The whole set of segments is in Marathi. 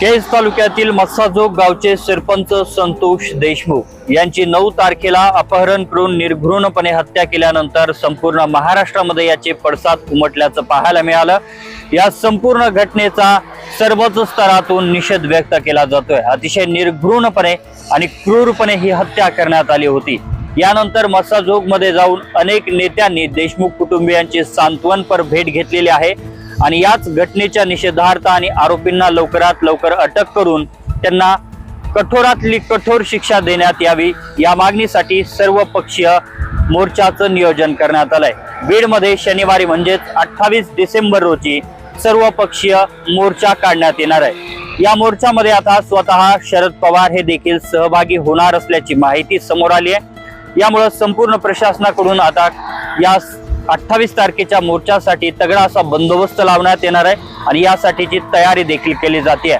केज तालुक्यातील मस्साजोग गावचे सरपंच संतोष देशमुख यांची नऊ तारखेला अपहरण करून निर्घृणपणे हत्या केल्यानंतर संपूर्ण महाराष्ट्रामध्ये याचे पडसाद उमटल्याचं पाहायला मिळालं. या संपूर्ण घटनेचा सर्वच स्तरातून निषेध व्यक्त केला जातोय. अतिशय निर्घृणपणे आणि क्रूरपणे ही हत्या करण्यात आली होती. यानंतर मस्साजोगमध्ये जाऊन अनेक नेत्यांनी देशमुख कुटुंबियांची सांत्वनपर भेट घेतलेली आहे. आणि याच घटनेच्या निषेधार्थ आणि आरोपींना लवकरात लवकर अटक करून त्यांना कठोरातली कठोर शिक्षा देण्यात यावी. या मागणीसाठी सर्व पक्षीय मोर्चाचं नियोजन करण्यात आलंय. बीडमध्ये शनिवारी म्हणजेच अठ्ठावीस डिसेंबर रोजी सर्व पक्षीय मोर्चा काढण्यात येणार आहे. या मोर्चामध्ये आता स्वतः शरद पवार हे देखील सहभागी होणार असल्याची माहिती समोर आली आहे. यामुळं संपूर्ण प्रशासनाकडून आता या अठ्ठावीस तारखेच्या मोर्चासाठी तगडा असा बंदोबस्त लावण्यात येणार आहे आणि यासाठीची तयारी देखील केली जाते.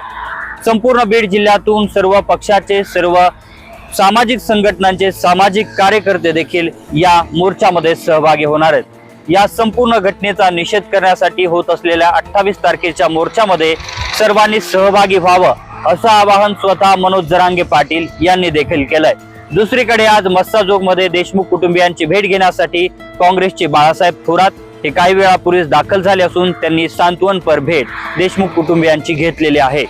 संपूर्ण बीड जिल्ह्यातून सर्व पक्षाचे सर्व सामाजिक संघटनांचे सामाजिक कार्यकर्ते देखील या मोर्चामध्ये सहभागी होणार आहेत. या संपूर्ण घटनेचा निषेध करण्यासाठी होत असलेल्या अठ्ठावीस तारखेच्या मोर्चामध्ये सर्वांनी सहभागी व्हावं असं आवाहन स्वतः मनोज जरांगे पाटील यांनी देखील केलंय. दुसरीकडे आज मस्साजोगमध्ये देशमुख कुटुंबियांची भेट घेण्यासाठी काँग्रेसचे बाळासाहेब थोरात हे काही वेळापूर्वीच दाखल झाले असून त्यांनी सांत्वनपर भेट देशमुख कुटुंबियांची घेतलेली आहे.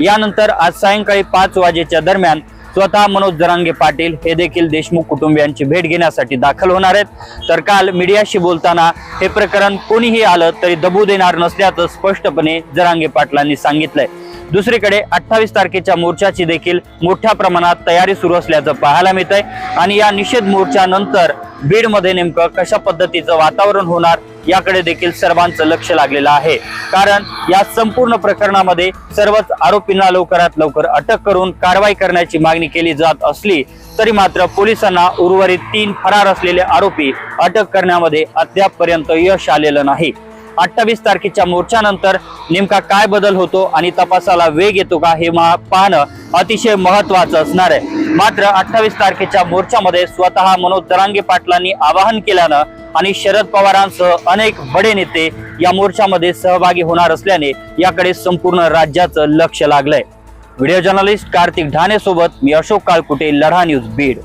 यानंतर आज सायंकाळी पाच वाजेच्या दरम्यान स्वतः मनोज जरांगे पाटील हे देखील देशमुख कुटुंबियांची भेट घेण्यासाठी दाखल होणार आहेत. तर काल मीडियाशी बोलताना हे प्रकरण कोणीही आलं तरी दबू देणार नसल्याचं स्पष्टपणे जरांगे पाटलांनी सांगितलंय. दुसरीकडे अठ्ठावीस तारखेच्या मोर्चाची देखील मोठ्या प्रमाणात तयारी सुरू असल्याचं पाहायला मिळत आहे आणि या निषेध मोर्चानंतर बीडमध्ये नेमकं कशा पद्धतीचं वातावरण होणार याकडे देखील सर्वांचं लक्ष लागलेलं आहे. कारण या संपूर्ण प्रकरणामध्ये सर्वच आरोपींना लवकरात लवकर अटक करून कारवाई करण्याची मागणी केली जात असली तरी मात्र पोलिसांना उर्वरित तीन फरार असलेले आरोपी अटक करण्यामध्ये अद्यापपर्यंत यश आलेलं नाही. अठ्ठावीस तारखेच्या मोर्चानंतर नेमका काय बदल होतो आणि तपासाला वेग येतो का हे पाहणं अतिशय महत्वाचं असणार आहे. मात्र अठ्ठावीस तारखेच्या मोर्चामध्ये स्वतः मनोज दरांगे पाटलांनी आवाहन केल्यानं आणि शरद पवारांसह अनेक बडे नेते या मोर्चामध्ये सहभागी होणार असल्याने याकडे संपूर्ण राज्याचं लक्ष लागलंय. व्हिडिओ जर्नलिस्ट कार्तिक ढाणे सोबत मी अशोक काळकुटे लढा न्यूज बीड.